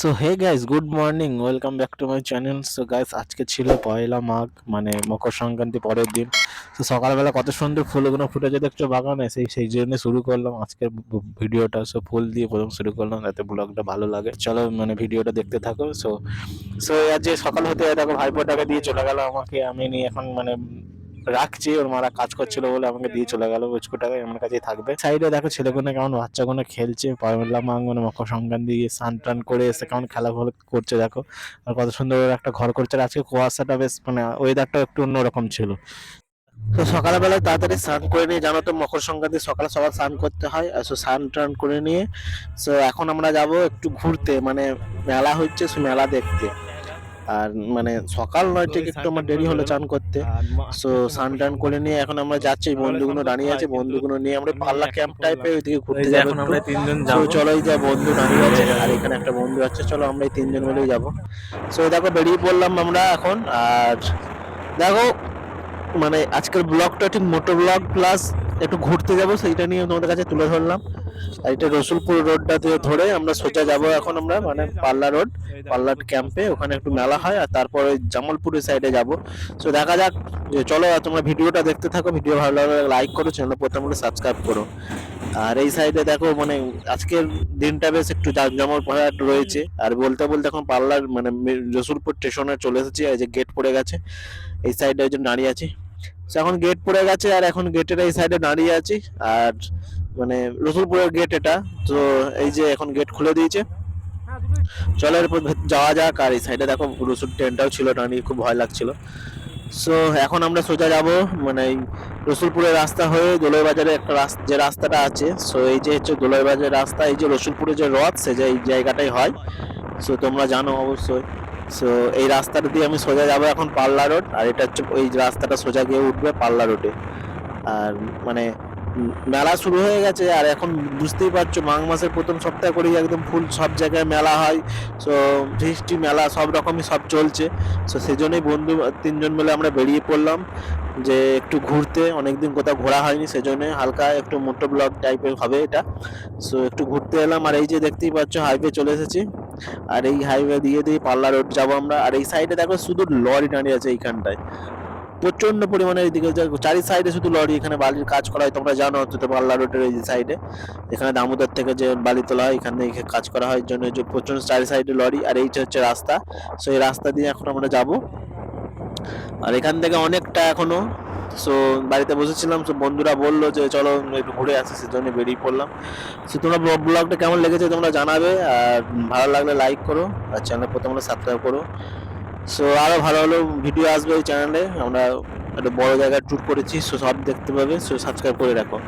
So hey guys good morning welcome back to my channel so guys আজকে ছিল পয়লা মাঘ মানে মকর সংক্রান্তি পরের দিন। তো সকালবেলা কত সুন্দর ফুলগুলো ফুটেছে দেখছ বাগানে। সেই সেই জন্য শুরু করলাম আজকের ভিডিওটা। সো ফুল দিয়ে প্রথম শুরু করলাম, যাতে ব্লগটা ভালো লাগে। চলো মানে ভিডিওটা দেখতে থাকো। সো সো আজ সকাল হতে, দেখো ভাইপোটাকে দিয়ে চলে গেল আমাকে। আমি নিয়ে এখন মানে রাখছি, ওর মারা কাজ করছিল বলে আমাকে দিয়ে চলে গেল বুচকুটাকে আমার কাছেই থাকবে। সাইডে দেখো ছেলেগুলো কেমন বাচ্চা বাচ্চাগুলো খেলছে পয়লা মাঘ মানে মকর সংক্রান্তি দিয়ে স্নান টান করে এসে কেমন খেলা করছে দেখো। আর কত সুন্দর একটা ঘর করছে আজকে কুয়াশাটা বেশ মানে ওয়েদারটা একটু অন্যরকম ছিল। তো সকালবেলা তাড়াতাড়ি স্নান করে নিয়ে, জানো তো মকর সংক্রান্তি সকালে সবার স্নান করতে হয় সো স্নান টান করে নিয়ে, সো এখন আমরা যাব একটু ঘুরতে মানে মেলা হচ্ছে, সো মেলা দেখতে। আর মানে সকাল নয় ঠিক একটু আমার দেরি হলো চান করতে। সো স্নান টান করে নিয়ে এখন আমরা যাচ্ছি বন্ধুগুলো দাঁড়িয়ে আছে বন্ধুগুলো নিয়ে আমরা পাল্লা ক্যাম্প টাইপের ওইদিকে ঘুরতে যাব এখন আমরা তিনজন যাব। চলো এই যে বন্ধু দাঁড়িয়ে আছে আর এখানে একটা বন্ধু আছে চলো আমরা এই তিনজন মিলেই যাব। সো দেখো বেরিয়ে পড়লাম আমরা এখন আর দেখো মানে আজকের ব্লগটা ঠিক মোটো ব্লগ প্লাস একটু ঘুরতে যাব, সেইটা নিয়ে তোমাদের কাছে তুলে ধরলাম। আর এটা রসুলপুর রোডটা দিয়ে ধরে আমরা সোজা যাব এখন আমরা মানে পাল্লা রোড পাল্লার ক্যাম্পে ওখানে একটু মেলা হয় আর তারপরে জামালপুরের সাইডে যাব। সো দেখা যাক, যে চলো তোমরা ভিডিওটা দেখতে থাকো, ভিডিও ভালো লাগলে লাইক করো চ্যানেল প্রথমে সাবস্ক্রাইব করো। আর এই সাইডে দেখো মানে আজকের দিনটা বেশ একটু জাঁকজমক ভরাট রয়েছে। আর বলতে বলতে এখন পাল্লার মানে রসুলপুর স্টেশনে চলে এসেছি, এই যে গেট পড়ে গেছে। এই সাইডে জন্য দাঁড়িয়ে আছি। এখন গেট পড়ে গেছে আর এখন গেটের এই সাইডে দাঁড়িয়ে আছি। আর মানে রসুলপুরের গেট এটা। তো এই যে এখন গেট খুলে দিয়েছে। চলো এরপর যাওয়া যাক। আর এই সাইডে দেখো রসুল ট্রেনটাও ছিল দাঁড়িয়ে খুব ভয় লাগছিল। সো এখন আমরা সোজা যাব মানে রসুলপুরের রাস্তা হয়ে দোলই বাজারে একটা যে রাস্তাটা আছে। সো এই যে হচ্ছে দোলই বাজারের রাস্তা, এই যে রসুলপুরের যে রথ, সে যে এই জায়গাটাই হয়। সো তোমরা জানো অবশ্যই। সো এই রাস্তাটা দিয়ে আমি সোজা যাব এখন পাল্লা রোড, আর এটা হচ্ছে ওই রাস্তাটা সোজা গিয়ে উঠবে পাল্লা রোডে। আর মানে মেলা শুরু হয়ে গেছে আর এখন বুঝতেই পারছ মাঘ মাসের প্রথম সপ্তাহ করেই একদম ফুল সব জায়গায় মেলা হয়। সো ফিস্টি মেলা সব রকমই সব চলছে। সো সেই জন্যই বন্ধু তিনজন মিলে আমরা বেরিয়ে পড়লাম যে একটু ঘুরতে। অনেকদিন কোথাও ঘোরা হয়নি সেজন্য হালকা একটু মোটো ব্লগ টাইপের হবে এটা। সো একটু ঘুরতে এলাম আর এই যে দেখতেই পাচ্ছ হাইওয়ে চলে এসেছি। আর এই হাইওয়ে দিয়ে দিয়ে পাল্লা রোড যাব আমরা। আর এই সাইডে দেখো শুধু লরি দাঁড়িয়ে আছে এইখানটায়। প্রচণ্ড পরিমাণে এইদিকে যে চারি সাইডে শুধু লরি, এখানে বালির কাজ করা হয়। তোমরা জানো তো পাল্লা রোডের এই সাইডে এখানে দামোদর থেকে যে বালি তোলা হয়, এখানে কাজ করা হয়। জন্য যে প্রচণ্ড চারি সাইডে লরি, আর এইটা হচ্ছে রাস্তা। সো এই রাস্তা দিয়ে এখন আমরা যাব। আর এখান থেকে অনেকটা এখনও। সো বাড়িতে বসেছিলাম। সো বন্ধুরা বলল যে, চলো একটু ঘুরে আসি। সেজন্য বেরিয়ে পড়লাম। সো তোমরা ব্লগটা কেমন লেগেছে তোমরা জানাবে। আর ভালো লাগলে লাইক করো। আর চ্যানেল প্রথমে সাবস্ক্রাইব করো। সো আরও ভালো ভালো ভিডিও আসবে ওই চ্যানেলে আমরা একটা বড় জায়গায় ট্যুর করেছি সো সব দেখতে পাবে সো সাবস্ক্রাইব করে রাখো।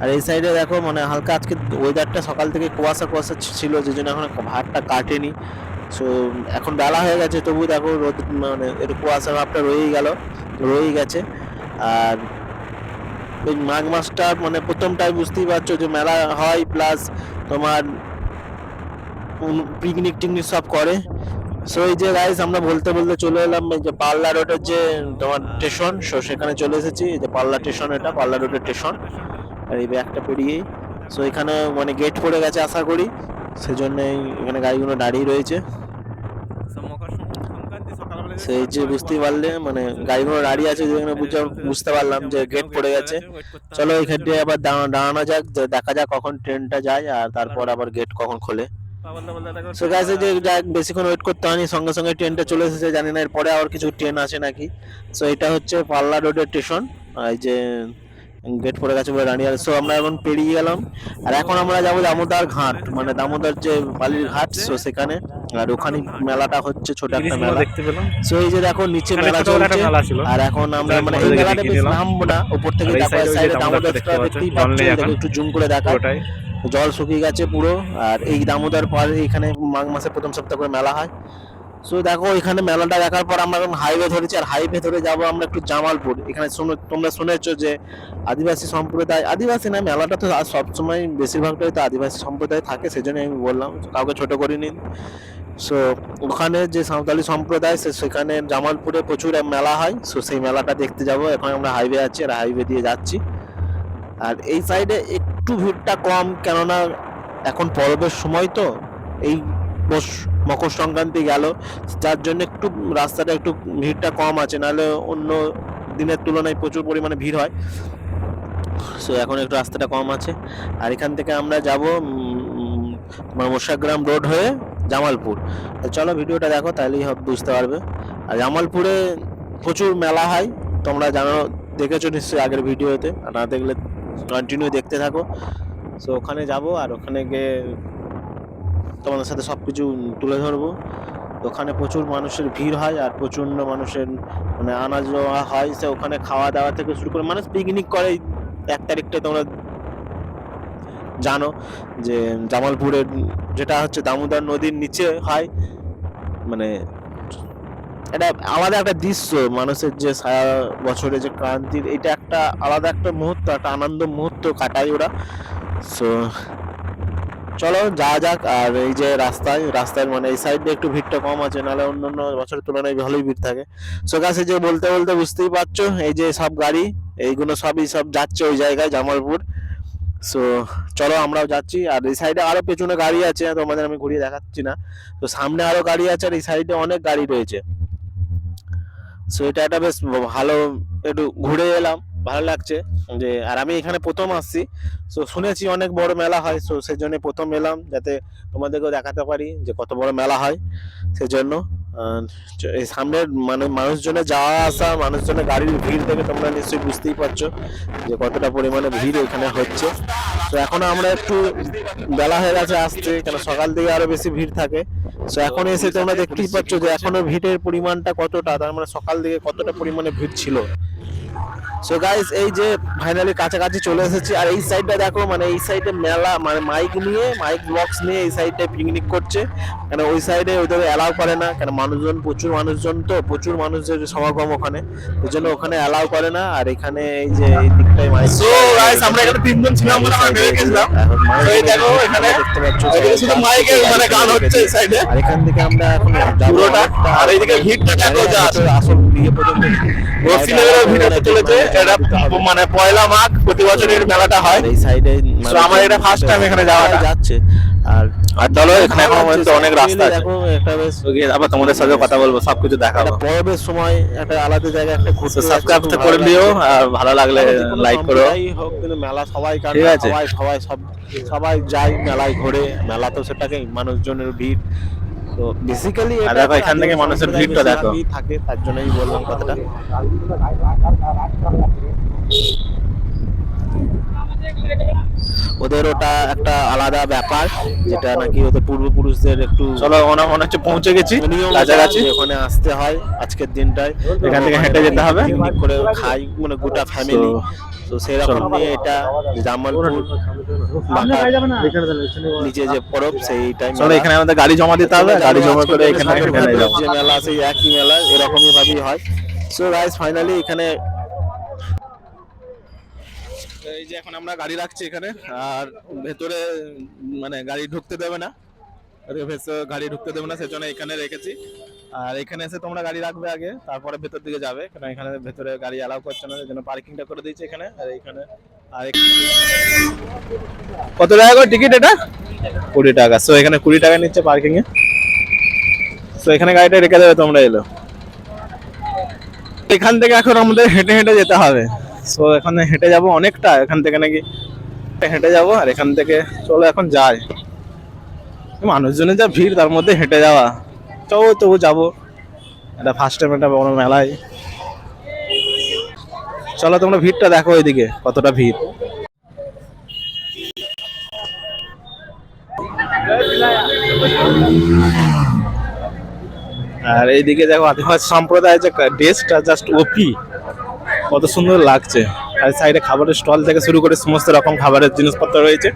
আর এই সাইডে দেখো মানে হালকা আজকে ওয়েদারটা সকাল থেকে কুয়াশা কুয়াশা ছিল, যে জন্য এখন ভাতটা কাটেনি। সো এখন বেলা হয়ে গেছে, তবু দেখো রোদ মানে একটু কুয়াশা ভাবটা রয়েই গেল, রয়েই গেছে। আর ওই মাঘ মাসটা মানে প্রথমটাই বুঝতেই পারছ যে মেলা হয় প্লাস তোমার পিকনিক টিকনিক সব করে। সো এই যে গাইস আমরা বলতে বলতে চলে এলাম এই যে পাল্লা রোডের যে তোমার স্টেশন সো সেখানে চলে এসেছি এই যে পাল্লা স্টেশন এটা পাল্লা রোডের স্টেশন আর এই ব্যাগটা পেরিয়েই সো এখানে মানে গেট পড়ে গেছে আশা করি সেজন্যই এখানে গাড়িগুলো দাঁড়িয়ে রয়েছে। সেই যে বুঝতেই পারলে মানে গাড়িগুলো দাঁড়িয়ে আছে যেখানে বুঝতে পারলাম যে গেট পড়ে গেছে। চলো এখান দিয়ে আবার দাঁড়া- দাঁড়ানো যাক দেখা যাক কখন ট্রেনটা যায় আর তারপর আবার গেট কখন খোলে। সো গাইস যে বেশিক্ষণ ওয়েট করতে হয়নি সঙ্গে সঙ্গে ট্রেনটা চলে এসেছে জানি না এরপরে আবার কিছু ট্রেন আসে নাকি। সো এটা হচ্ছে পাল্লা রোডের স্টেশন এই যে গেট পড়ে গেছে বলে দাঁড়িয়ে সো আমরা এখন পেরিয়ে গেলাম আর এখন আমরা যাব দামোদর ঘাট মানে দামোদর যে বালির ঘাট সো সেখানে। আর ওখানে মেলাটা হচ্ছে ছোট একটা মেলা। দেখতে পেলাম। সো এই যে দেখো নিচে মেলা চলছে আর এখন আমরা মানে এই মেলাটা বেশ নামবো না উপর থেকে দেখো সাইডে দামোদরটা দেখতেই পাচ্ছ। একটু জুম করে দেখা জল শুকিয়ে গেছে পুরো, আর এই দামোদর পর এখানে মাঘ মাসের প্রথম সপ্তাহ করে মেলা হয়। সো দেখো, এখানে মেলাটা দেখার পর আমরা এখন হাইওয়ে ধরেছি, আর হাইওয়ে ধরে যাব আমরা একটু জামালপুর। এখানে শুনে, তোমরা শুনেছো যে আদিবাসী সম্প্রদায়, আদিবাসী না, মেলাটা তো সবসময় বেশিরভাগটাই তো আদিবাসী সম্প্রদায় থাকে, সেজন্য আমি বললাম, কাউকে ছোট করিনি। সো ওখানে যে সাঁওতালি সম্প্রদায়, সে সেখানে জামালপুরে প্রচুর মেলা হয়। সো সেই মেলাটা দেখতে যাব, এখন আমরা হাইওয়ে আছি, আর হাইওয়ে দিয়ে যাচ্ছি। আর এই সাইডে একটু ভিড়টা কম, কেননা এখন পরবের সময় তো, এই মকর সংক্রান্তি গেল, যার জন্য একটু রাস্তাটা একটু ভিড়টা কম আছে, নাহলে অন্য দিনের তুলনায় প্রচুর পরিমাণে ভিড় হয়। সো এখন একটু রাস্তাটা কম আছে। আর এখান থেকে আমরা যাব তোমার মোশাগ্রাম রোড হয়ে জামালপুর। তো চলো ভিডিওটা দেখো, তাহলেই বুঝতে পারবে। আর জামালপুরে প্রচুর মেলা হয়, তোমরা জানো, দেখেছ নিশ্চয়ই আগের ভিডিওতে, আর না দেখলে কন্টিনিউ দেখতে থাকো। সো ওখানে যাব আর ওখানে গিয়ে তোমাদের সাথে সব কিছু তুলে ধরবো। ওখানে প্রচুর মানুষের ভিড় হয় আর প্রচণ্ড মানুষের মানে আনা যাওয়া হয়। সে ওখানে খাওয়া দাওয়া থেকে শুরু করে মানুষ পিকনিক করে এক তারিখটা তোমরা জানো যে জামালপুরের যেটা হচ্ছে দামোদর নদীর নিচে হয়। মানে এটা আলাদা একটা দৃশ্য, মানুষের যে সারা বছরে যে ক্রান্তির, এটা একটা আলাদা একটা মুহূর্ত, একটা আনন্দ মুহূর্ত কাটায় ওরা। সো চলো যা যাক, আর এই যে রাস্তায় রাস্তায় মানে এই সাইডে একটু ভিড়টা কম আছে, নাহলে অন্য অন্য বছরের তুলনায় ভালোই ভিড় থাকে। সো কাছে যে বলতে বলতে বুঝতেই পারছ, এই যে সব গাড়ি, এইগুলো সবই সব যাচ্ছে ওই জায়গায়, জামালপুর। সো চলো আমরাও যাচ্ছি, আর এই সাইডে আরও পেছনে গাড়ি আছে, তোমাদের আমি ঘুরিয়ে দেখাচ্ছি না। তো সামনে আরও গাড়ি আছে, আর এই সাইডে অনেক গাড়ি রয়েছে। সো এটা একটা বেশ ভালো একটু ঘুরে এলাম, ভালো লাগছে যে, আর আমি এখানে প্রথম আসছি। সো শুনেছি অনেক বড় মেলা হয় সো সেই জন্য প্রথম এলাম যাতে তোমাদেরকেও দেখাতে পারি যে কত বড় মেলা হয় সেজন্য। সামনের মানে মানুষজনের যাওয়া আসা মানুষজনের গাড়ির ভিড় থেকে তোমরা নিশ্চয়ই বুঝতেই পারছ যে কতটা পরিমাণে ভিড় এখানে হচ্ছে। তো এখন আমরা একটু বেলা হয়ে গেছে আসতে, কেন সকাল থেকে আরও বেশি ভিড় থাকে। তো এখন এসে তোমরা দেখতেই পাচ্ছ যে এখনও ভিড়ের পরিমাণটা কতটা, তার মানে সকাল দিকে কতটা পরিমাণে ভিড় ছিল। সো গাইস এই যে ফাইনালি কাছাকাছি চলে এসেছি। আর এই সাইডটা দেখো মানে এই সাইডে মেলা মানে মাইক নিয়ে মাইক বক্স নিয়ে এই সাইডে পিকনিক করছে। কেন ওই সাইডে ওইটা অ্যালাউ করে না। কেন মানুষজন প্রচুর মানুষজন তো প্রচুর মানুষের সমাগম ওখানে। ওই জন্য ওখানে অ্যালাউ করে না। আর এখানে এই যে এই দিকটাই মাইক So, guys, আমরা এখানে তিনজন ছিলাম বলে আমরা বেরিয়ে গেছিলাম। এই দেখো এখানে এদিকে শুধু মাইকের মানে গান হচ্ছে এই সাইডে আর এখান থেকে আমরা এখন পুরোটা। আর এইদিকে ভিড়টা দেখো just। আসল পর্যন্ত। চলেছে। এটা মানে পয়লা মাঘ প্রতি বছরের মেলাটা হয়। এই সাইডে So, আমার এটা first time এখানে যাওয়াটা। যাচ্ছে। আর আর চলো এখানে এখনও পর্যন্ত অনেক রাস্তা আছে। একটা বেশ আবার তোমাদের সাথে কথা বলব সবকিছু দেখাবো। পরবের সময় একটা আলাদা জায়গায় একটা ঘুরতে সাবস্ক্রাইব করে দিও আর ভালো লাগলে লাইক করো। হোক কিন্তু মেলা সবাই কাটে। সবাই সবাই সব সবাই যায় মেলায় ঘোরে। মেলা তো সেটাকে মানুষজনের ভিড়। তো বেসিক্যালি এটা দেখো এখান থেকে মানুষের ভিড়টা দেখো। থাকে তার জন্যই বললাম কথাটা ওদের ওটা একটা আলাদা ব্যাপার যেটা নাকি ওদের পূর্বপুরুষদের একটু চলো ওনা মনে হচ্ছে পৌঁছে গেছি কাছাকাছি। ওখানে আসতে হয় আজকের দিনটায়। এখান থেকে হেঁটে যেতে হবে। করে খাই মানে গোটা ফ্যামিলি তো সেরকম নিয়ে এটা জামালপুর নিচে যে পরব সেই টাইম চলো এখানে আমাদের গাড়ি জমা দিতে হবে। গাড়ি জমা করে এখানে যে মেলা সেই একই মেলা এরকমই ভাবেই হয়। সো গাইস ফাইনালি এখানে এই যে এখন আমরা গাড়ি রাখছি এখানে, আর ভেতরে মানে গাড়ি ঢুকতে দেবে না। গাড়ি ঢুকতে দেবে না, সেজন্য এখানে রেখেছি। আর এখানে এসে তোমরা গাড়ি রাখবে আগে, তারপরে ভেতর দিকে যাবে কারণ এখানে ভেতরে গাড়ি অ্যালাউ করছে না, সেজন্য পার্কিংটা করে দিয়েছে এখানে, আর এখানে, আর কত টাকা করে টিকিট এটা? কুড়ি টাকা। সো এখানে কুড়ি টাকা নিচ্ছে পার্কিং এ সো এখানে গাড়িটা রেখে দেবে, তোমরা এলো। এখান থেকে এখন আমাদের হেঁটে হেঁটে যেতে হবে। সো এখানে হেঁটে যাব অনেকটা, এখান থেকে নাকি হেঁটে যাব আর এখান থেকে চলো এখন যাই। মানুষজনের যা ভিড়, তার মধ্যে হেঁটে যাওয়া। তবু তবু যাব। এটা ফার্স্ট টাইম একটা বড় মেলায়। চলো তোমরা ভিড়টা দেখো ওইদিকে, কতটা ভিড়। আর এইদিকে দেখো আদিবাসী সম্প্রদায়ের যে ড্রেসটা জাস্ট ওপি কত সুন্দর লাগছে। আর সাইডে খাবারের স্টল থেকে শুরু করে সমস্ত রকম খাবারের জিনিসপত্র রয়েছে।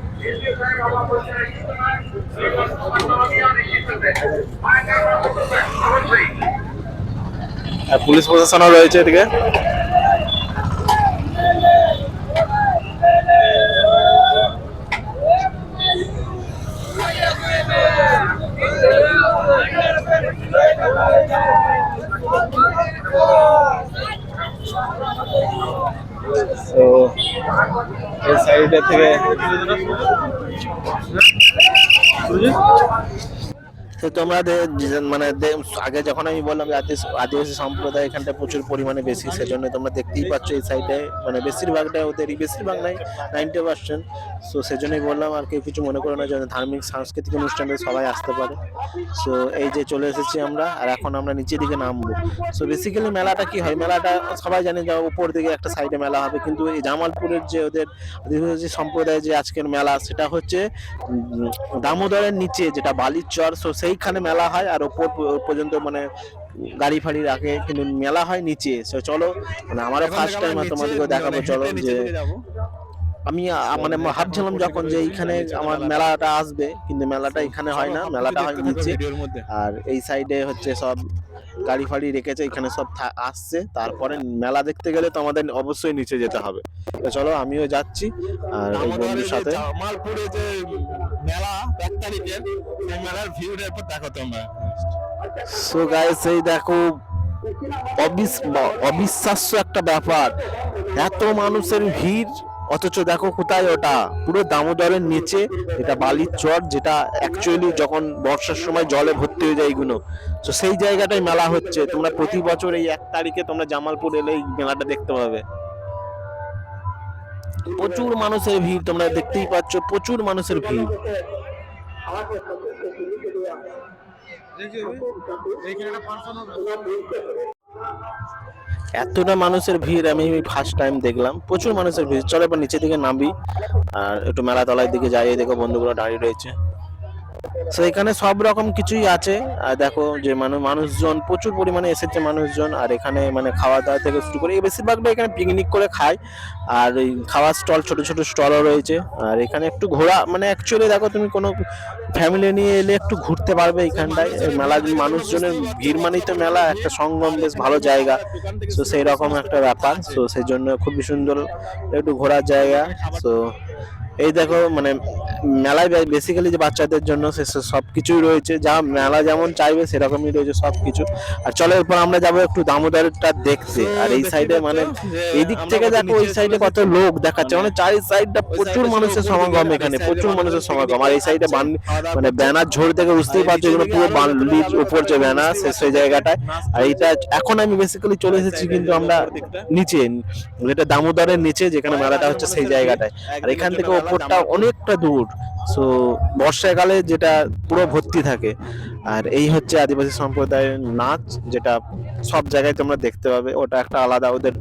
আর পুলিশ প্রশাসনও রয়েছে এদিকে তো এই সাইডে থেকে তো তোমরা মানে আগে যখন আমি বললাম যে আদিবাসী সম্প্রদায় এখানটা প্রচুর পরিমাণে বেশি, সেজন্য তোমরা দেখতেই পাচ্ছ এই সাইডে মানে বেশিরভাগটা ওদেরই, বেশিরভাগ নাই নাইনটি পার্সেন্ট সো সেজন্যই বললাম আর কেউ কিছু মনে করো না যে ধার্মিক, সাংস্কৃতিক অনুষ্ঠানে সবাই আসতে পারে। সো এই যে চলে এসেছি আমরা, আর এখন আমরা নিচের দিকে নামবো। সো বেসিক্যালি মেলাটা কি হয়? মেলাটা সবাই জানে যে উপর দিকে একটা সাইডে মেলা হবে, কিন্তু এই জামালপুরের যে ওদের আদিবাসী সম্প্রদায়ের যে আজকের মেলা, সেটা হচ্ছে দামোদরের নিচে, যেটা বালির চর সো সেইখানে মেলা হয় আর ওপর পর্যন্ত মানে গাড়ি ফাড়ি রাখে কিন্তু মেলা হয় নিচে। চলো মানে আমারও ফার্স্ট টাইম তোমাদেরকে দেখাবো চলো যে আমি মানে ভাবছিলাম যখন যে এইখানে আমার মেলাটা আসবে কিন্তু মেলাটা এখানে হয় না মেলাটা হয় নিচে। আর এই সাইডে হচ্ছে সব গাড়ি ফাড়ি রেখেছে এখানে সব আসছে। তারপরে মেলা দেখতে গেলে তো আমাদের অবশ্যই নিচে যেতে হবে। তো চলো আমিও যাচ্ছি আর এই বন্ধুর সাথে। জামালপুরে যে মেলা এক তারিখের সেই মেলার ভিউটা এরপর দেখো তোমরা। সো গাইস এই দেখো অবিশ্বাস্য একটা ব্যাপার। এত মানুষের ভিড় অথচ দেখো কোথায় ওটা? পুরো দামোদরের নিচে এটা বালির চর যেটা অ্যাকচুয়ালি যখন বর্ষার সময় জলে ভর্তি হয়ে যায় এইগুলো তো সেই জায়গাটায় মেলা হচ্ছে। তোমরা প্রতি বছর এই এক তারিখে তোমরা জামালপুর এলে এই মেলাটা দেখতে পাবে। প্রচুর মানুষের ভিড় তোমরা দেখতেই পাচ্ছ, প্রচুর মানুষের ভিড়। এতটা মানুষের ভিড়, আমি ফার্স্ট টাইম দেখলাম। প্রচুর মানুষের ভিড়। চলো এবার নিচে দিকে নামবি আর একটু মেলা তলার দিকে যাই। দেখো বন্ধুগুলো দাঁড়িয়ে রয়েছে। তো এখানে সব রকম কিছুই আছে। আর দেখো যে মানে মানুষজন, প্রচুর পরিমাণে এসেছে মানুষজন। আর এখানে মানে খাওয়া দাওয়া থেকে শুরু করে বেশিরভাগটা এখানে পিকনিক করে খায়। আর এই খাওয়ার স্টল ছোট ছোট স্টলও রয়েছে। আর এখানে একটু ঘোরা মানে অ্যাকচুয়ালি দেখো তুমি কোনো ফ্যামিলি নিয়ে এলে একটু ঘুরতে পারবে এখানটায়। মেলা, মানুষজনের ভিড় মানেই তো মেলা, একটা সঙ্গম বেশ ভালো জায়গা। তো সেই রকম একটা ব্যাপার। তো সেই জন্য খুবই সুন্দর একটু ঘোরার জায়গা। তো এই দেখো মানে মেলায় বেসিক্যালি যে বাচ্চাদের জন্য সে সব কিছুই রয়েছে যা মেলা যেমন চাইবে সেরকমই রয়েছে সব কিছু আর চলো এরপর আমরা যাব একটু দামোদরটা দেখতে। আর এই সাইডে মানে এই দিক থেকে দেখো ওই সাইডে কত লোক দেখাচ্ছে। মানে চারি সাইডটা প্রচুর মানুষের সমাগম এখানে প্রচুর মানুষের সমাগম। আর এই সাইডে মানে ব্যানার ঝোড় থেকে বুঝতেই পারছ এগুলো পুরো বালির উপর যে ব্যানার সে সেই জায়গাটায়। আর এটা এখন আমি বেসিক্যালি চলে এসেছি কিন্তু আমরা নিচে এটা দামোদরের নিচে যেখানে মেলাটা হচ্ছে সেই জায়গাটায়। আর এখান থেকে ওপরটা অনেকটা দূর। সো বর্ষাকালে যেটা পুরো ভর্তি থাকে। আর এই হচ্ছে আদিবাসী সম্প্রদায়ের নাচ, যেটা সব জায়গায় তোমরা দেখতে পাবে। ওটা একটা আলাদা ওদের,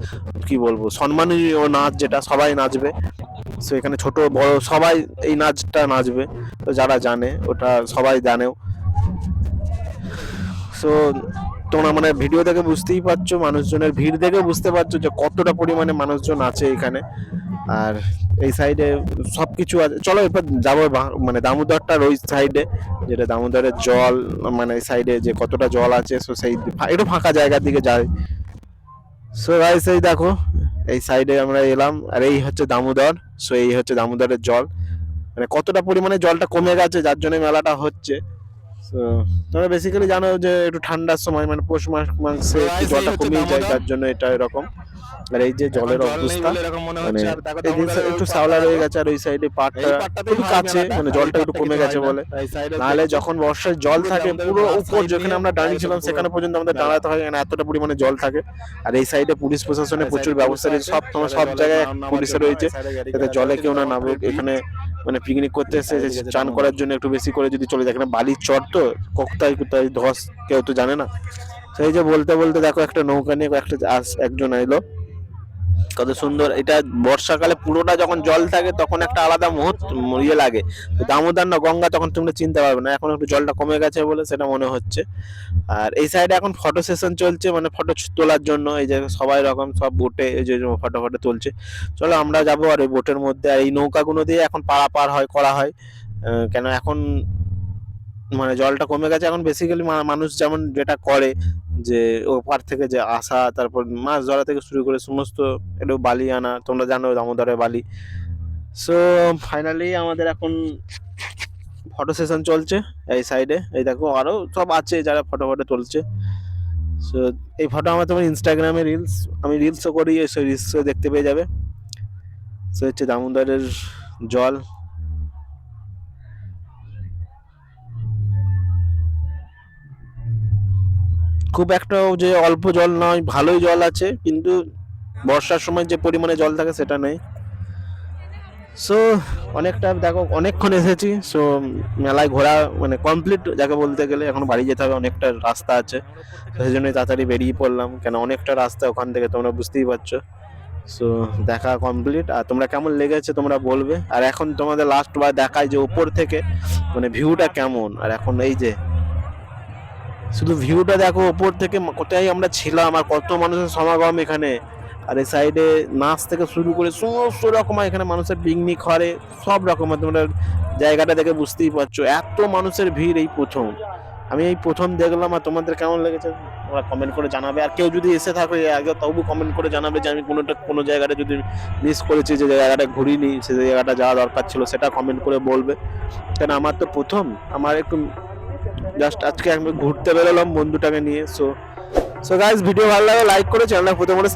কি বলব, সম্মানীয় নাচ যেটা সবাই নাচবে। সো এখানে ছোট, বড় সবাই এই নাচটা নাচবে। তো যারা জানে, ওটা সবাই জানেও। সো তোমরা মানে ভিডিও দেখে বুঝতেই পারছ, মানুষজনের ভিড় দেখে বুঝতে পারছ যে কতটা পরিমাণে মানুষজন আছে এখানে। আর এই সাইডে সবকিছু আছে। চলো এরপর যাব মানে দামোদরটার ওই সাইডে যেটা দামোদরের জল মানে সাইডে যে কতটা জল আছে সো সেই একটু ফাঁকা জায়গার দিকে যাই। সো গাইস এই দেখো এই সাইডে আমরা এলাম আর এই হচ্ছে দামোদর সো এই হচ্ছে দামোদরের জল। মানে কতটা পরিমাণে জলটা কমে গেছে যার জন্য মেলাটা হচ্ছে। তো তোমরা বেসিক্যালি জানো যে একটু ঠান্ডার সময় মানে পৌষ মাস মাসে জলটা কমে যায়। যার জন্য এটা এরকম। আর এই যে জলের অবস্থা মনে মানে একটু পাড়টা রয়ে গেছে আর ওই সাইডে পাটটা পাটটাতেই কাছে মানে জলটা একটু কমে গেছে বলে। নাহলে যখন বর্ষায় জল থাকে পুরো উপর যেখানে আমরা দাঁড়িয়েছিলাম সেখানে পর্যন্ত আমাদের দাঁড়াতে হয় এখানে এতটা পরিমাণে জল থাকে। আর এই সাইডে পুলিশ প্রশাসনের এই প্রচুর ব্যবস্থা রয়েছে। সব তোমার সব জায়গায় পুলিশে রয়েছে। যাতে জলে কেউ না নামুক। এখানে মানে পিকনিক করতে এসে চান করার জন্য একটু বেশি করে যদি চলে যায়। এখানে বালির চর তো কোথায় কোথায় ধস কেউ তো জানে না। সেই যে বলতে বলতে দেখো একটা নৌকা নিয়ে একটা একজন এলো কত সুন্দর। এটা বর্ষাকালে পুরোটা যখন জল থাকে, তখন একটা আলাদা মুহূর্ত ইয়ে লাগে। দামোদর না গঙ্গা তখন তোমরা চিনতে পারবে না। এখন একটু জলটা কমে গেছে বলে সেটা মনে হচ্ছে। আর এই সাইডে এখন ফটো সেশন চলছে মানে ফটো তোলার জন্য। এই যে সবাই রকম, সব বোটে এই যে ফটো ফটো তুলছে। চলো আমরা যাব আর ওই বোটের মধ্যে। আর এই নৌকাগুলো দিয়ে এখন পারাপার হয়, করা হয়। কেন এখন মানে জলটা কমে গেছে। এখন বেসিক্যালি মানুষ যেমন যেটা করে যে ওপার থেকে যে আসা, তারপর মাছ ধরা থেকে শুরু করে সমস্ত একটু বালি আনা। তোমরা জানো দামোদরে বালি। সো ফাইনালি আমাদের এখন ফটো সেশন চলছে এই সাইডে এই দেখো আরও সব আছে যারা ফটো ফটো তুলছে। সো এই ফটো আমার তোমার ইনস্টাগ্রামে রিলস আমি রিলসও করি সেই রিলসও দেখতে পেয়ে যাবে। সো হচ্ছে দামোদরের জল। খুব একটাও যে অল্প জল নয়, ভালোই জল আছে, কিন্তু বর্ষার সময় যে পরিমাণে জল থাকে সেটা নেই। সো অনেকটা দেখো, অনেকক্ষণ এসেছি সো মেলায় ঘোরা মানে কমপ্লিট যাকে বলতে গেলে এখন বাড়ি যেতে হবে, অনেকটা রাস্তা আছে। সেই জন্যই তাড়াতাড়ি বেরিয়ে পড়লাম, কেন অনেকটা রাস্তা ওখান থেকে তোমরা বুঝতেই পারছ। সো দেখা কমপ্লিট আর তোমরা কেমন লেগেছে তোমরা বলবে। আর এখন তোমাদের লাস্ট বার দেখায় যে উপর থেকে মানে ভিউটা কেমন? আর এখন এই যে শুধু ভিউটা দেখো ওপর থেকে কোথায় আমরা ছিলাম আর কত মানুষের সমাগম এখানে। আর এই সাইডে নাচ থেকে শুরু করে সমস্ত রকম এখানে মানুষের পিকনিক করে সব রকমের তোমরা জায়গাটা দেখে বুঝতেই পারছ। এত মানুষের ভিড় এই প্রথম। আমি এই প্রথম দেখলাম আর তোমাদের কেমন লেগেছে? তোমরা কমেন্ট করে জানাবে। আর কেউ যদি এসে থাকো আগে, তবু কমেন্ট করে জানাবে যে আমি কোনোটা, কোনো জায়গাটা যদি মিস করেছি, যে জায়গাটা ঘুরিনি, সে জায়গাটা যাওয়া দরকার ছিল, সেটা কমেন্ট করে বলবে। কেন, আমার তো প্রথম। আমার একটু জাস্ট আজকে আমি ঘুরতে বেরোলাম, বন্ধুটাকে নিয়ে সো সো গাইজ ভিডিও ভালো লাগে লাইক করে চ্যানেলটা প্রথমে